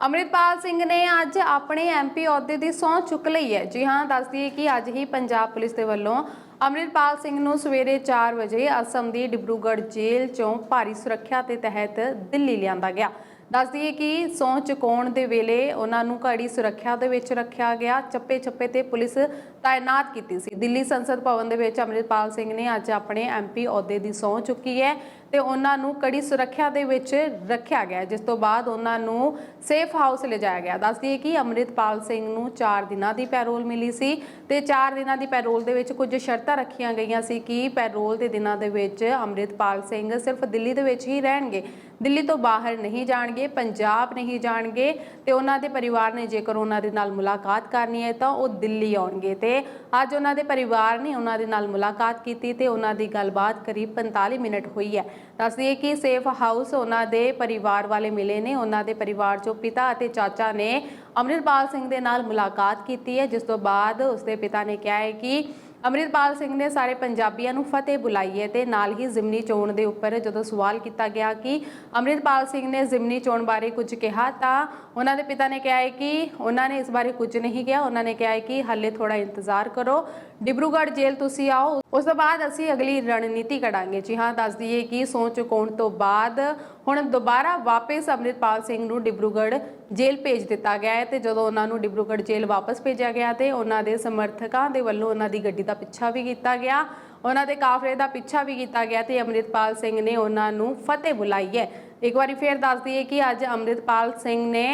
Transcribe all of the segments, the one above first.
ਅੰਮ੍ਰਿਤਪਾਲ ਸਿੰਘ ਨੇ ਅੱਜ ਆਪਣੇ ਐਮਪੀ ਅਹੁਦੇ ਦੀ ਸਹੁੰ ਚੁੱਕ ਲਈ ਹੈ। ਜੀ ਹਾਂ ਦੱਸ ਦਈਏ ਕਿ ਅੱਜ ਹੀ ਪੰਜਾਬ ਪੁਲਿਸ ਦੇ ਵੱਲੋਂ ਅੰਮ੍ਰਿਤਪਾਲ ਸਿੰਘ ਨੂੰ ਸਵੇਰੇ 4 ਵਜੇ ਅਸਮ ਦੀ ਡਿਬਰੂਗੜ੍ਹ ਜੇਲ੍ਹ ਚੋਂ ਭਾਰੀ ਸੁਰੱਖਿਆ ਦੇ ਤਹਿਤ ਦਿੱਲੀ ਲਿਆਂਦਾ ਗਿਆ। ਦੱਸ ਦਈਏ ਕਿ ਸਹੁੰ ਚੁਕਾਉਣ ਦੇ ਵੇਲੇ ਉਹਨਾਂ ਨੂੰ ਕੜੀ ਸੁਰੱਖਿਆ ਦੇ ਵਿੱਚ ਰੱਖਿਆ ਗਿਆ। ਚੱਪੇ ਚੱਪੇ ਤੇ ਪੁਲਿਸ ਤਾਇਨਾਤ ਕੀਤੀ ਸੀ। ਦਿੱਲੀ ਸੰਸਦ ਭਵਨ ਦੇ ਵਿੱਚ ਅੰਮ੍ਰਿਤਪਾਲ ਸਿੰਘ ਨੇ ਅੱਜ ਆਪਣੇ ਐਮਪੀ ਅਹੁਦੇ ਦੀ ਸਹੁੰ ਚੁੱਕੀ ਹੈ ਤੇ ਉਹਨਾਂ ਨੂੰ ਕੜੀ ਸੁਰੱਖਿਆ ਦੇ ਵਿੱਚ ਰੱਖਿਆ ਗਿਆ, ਜਿਸ ਤੋਂ ਬਾਅਦ ਉਹਨਾਂ ਨੂੰ ਸੇਫ ਹਾਊਸ ਲਿਜਾਇਆ ਗਿਆ। ਦੱਸ ਦਈਏ ਕਿ ਅੰਮ੍ਰਿਤਪਾਲ ਸਿੰਘ ਨੂੰ 4 ਦਿਨਾਂ ਦੀ ਪੈਰੋਲ ਮਿਲੀ ਸੀ ਤੇ 4 ਦਿਨਾਂ ਦੀ ਪੈਰੋਲ ਦੇ ਵਿੱਚ ਕੁਝ ਸ਼ਰਤਾਂ ਰੱਖੀਆਂ ਗਈਆਂ ਸੀ ਕਿ ਪੈਰੋਲ ਦੇ ਦਿਨਾਂ ਦੇ ਵਿੱਚ ਅੰਮ੍ਰਿਤਪਾਲ ਸਿੰਘ ਸਿਰਫ ਦਿੱਲੀ ਦੇ ਵਿੱਚ ਹੀ ਰਹਿਣਗੇ। ਦਿੱਲੀ ਤੋਂ ਬਾਹਰ ਨਹੀਂ ਜਾਣਗੇ। ਪੰਜਾਬ ਨਹੀਂ ਜਾਣਗੇ ਤੇ ਉਹਨਾਂ ਦੇ ਪਰਿਵਾਰ ਨੇ ਜੇਕਰ ਉਹਨਾਂ ਦੇ ਨਾਲ ਮੁਲਾਕਾਤ ਕਰਨੀ ਹੈ ਤਾਂ ਉਹ ਦਿੱਲੀ ਆਉਣਗੇ ਤੇ ਅੱਜ ਉਹਨਾਂ ਦੇ ਪਰਿਵਾਰ ਨੇ ਉਹਨਾਂ ਦੇ ਨਾਲ ਮੁਲਾਕਾਤ ਕੀਤੀ ਤੇ ਉਹਨਾਂ ਦੀ ਗੱਲਬਾਤ ਕਰੀਬ 45 ਮਿੰਟ ਹੋਈ ਹੈ। ਦੱਸ ਕਿ ਸੇਫ ਹਾਊਸ ਉਹਨਾਂ ਦੇ ਪਰਿਵਾਰ ਵਾਲੇ ਮਿਲੇ ਨੇ, ਉਹਨਾਂ ਦੇ ਪਰਿਵਾਰ ਚੋਂ ਪਿਤਾ ਅਤੇ ਚਾਚਾ ਨੇ ਅੰਮ੍ਰਿਤਪਾਲ ਸਿੰਘ ਦੇ ਨਾਲ ਮੁਲਾਕਾਤ ਕੀਤੀ ਹੈ, ਜਿਸ ਤੋਂ ਬਾਅਦ ਉਸਦੇ ਪਿਤਾ ਨੇ ਕਿਹਾ ਹੈ ਕਿ ਅੰਮ੍ਰਿਤਪਾਲ ਸਿੰਘ ਨੇ ਸਾਰੇ ਪੰਜਾਬੀਆਂ ਨੂੰ ਫਤਿਹ ਬੁਲਾਈ ਹੈ ਤੇ ਨਾਲ ਹੀ ਜ਼ਿਮਨੀ ਚੋਣ ਦੇ ਉੱਪਰ ਜਦੋਂ ਸਵਾਲ ਕੀਤਾ ਗਿਆ ਕਿ ਅੰਮ੍ਰਿਤਪਾਲ ਸਿੰਘ ਨੇ ਜ਼ਿਮਨੀ ਚੋਣ ਬਾਰੇ ਕੁਝ ਕਿਹਾ ਤਾਂ ਉਹਨਾਂ ਦੇ ਪਿਤਾ ਨੇ ਕਿਹਾ ਹੈ ਕਿ ਉਹਨਾਂ ਨੇ ਇਸ ਬਾਰੇ ਕੁਝ ਨਹੀਂ ਕਿਹਾ। ਉਹਨਾਂ ਨੇ ਕਿਹਾ ਹੈ ਕਿ ਹਾਲੇ ਥੋੜਾ ਇੰਤਜ਼ਾਰ ਕਰੋ। ਡਿਬਰੂਗੜ੍ਹ ਜੇਲ੍ਹ ਤੁਸੀਂ ਆਓ। ਉਸ ਤੋਂ ਬਾਅਦ ਅਸੀਂ ਅਗਲੀ ਰਣਨੀਤੀ ਕਢਾਂਗੇ ਜੀ ਹਾਂ, ਦੱਸ ਦਈਏ ਕਿ ਸਹੁੰ ਚੁਕਾਉਣ ਤੋਂ ਬਾਅਦ ਹੁਣ ਦੁਬਾਰਾ ਵਾਪਸ ਅੰਮ੍ਰਿਤਪਾਲ ਸਿੰਘ ਨੂੰ ਡਿਬਰੂਗੜ੍ਹ ਜੇਲ੍ਹ ਭੇਜ ਦਿੱਤਾ ਗਿਆ ਹੈ ਤੇ ਜਦੋਂ ਉਹਨਾਂ ਨੂੰ ਡਿਬਰੂਗੜ੍ਹ ਜੇਲ੍ਹ ਵਾਪਸ ਭੇਜਿਆ ਗਿਆ ਤੇ ਉਹਨਾਂ ਦੇ ਸਮਰਥਕਾਂ ਦੇ ਵੱਲੋਂ ਉਹਨਾਂ ਦੀ ਗੱਡੀ ਦਾ ਪਿੱਛਾ ਵੀ ਕੀਤਾ ਗਿਆ। ਉਹਨਾਂ ਦੇ ਕਾਫਲੇ ਦਾ ਪਿੱਛਾ ਵੀ ਕੀਤਾ ਗਿਆ ਤੇ ਅੰਮ੍ਰਿਤਪਾਲ ਸਿੰਘ ਨੇ ਉਹਨਾਂ ਨੂੰ ਫਤਿਹ ਬੁਲਾਈ ਹੈ। ਇੱਕ ਵਾਰੀ ਫੇਰ ਦੱਸ ਦਈਏ ਕਿ ਅੱਜ ਅੰਮ੍ਰਿਤਪਾਲ ਸਿੰਘ ਨੇ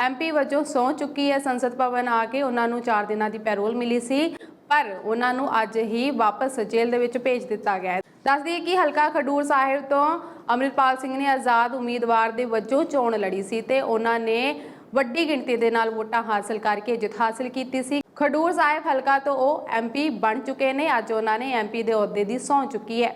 ਐਮਪੀ ਵਜੋਂ ਸਹੁੰ ਚੁੱਕੀ ਹੈ। ਸੰਸਦ ਭਵਨ ਆ ਕੇ ਉਹਨਾਂ ਨੂੰ 4 ਦਿਨਾਂ ਦੀ ਪੈਰੋਲ ਮਿਲੀ ਸੀ। ਪਰ ਉਹਨਾਂ ਨੂੰ ਅੱਜ ਹੀ ਵਾਪਸ ਜੇਲ੍ਹ ਦੇ ਵਿੱਚ ਭੇਜ ਦਿੱਤਾ ਗਿਆ ਹੈ। ਦੱਸ ਦਈਏ ਕਿ ਹਲਕਾ ਖਡੂਰ ਸਾਹਿਬ ਤੋਂ ਅੰਮ੍ਰਿਤਪਾਲ ਸਿੰਘ ਨੇ ਆਜ਼ਾਦ ਉਮੀਦਵਾਰ ਦੇ ਵਜੋਂ ਚੋਣ ਲੜੀ ਸੀ ਤੇ ਉਹਨਾਂ ਨੇ ਵੱਡੀ ਗਿਣਤੀ ਦੇ ਨਾਲ ਵੋਟਾਂ ਹਾਸਲ ਕਰਕੇ ਜਿੱਤ ਹਾਸਲ ਕੀਤੀ ਸੀ। ਖਡੂਰ ਸਾਹਿਬ ਹਲਕਾ ਤੋਂ ਉਹ ਐਮਪੀ ਬਣ ਚੁੱਕੇ ਨੇ, ਅੱਜ ਉਹਨਾਂ ਨੇ ਐਮਪੀ ਦੇ ਅਹੁਦੇ ਦੀ ਸਹੁੰ ਚੁੱਕੀ ਹੈ।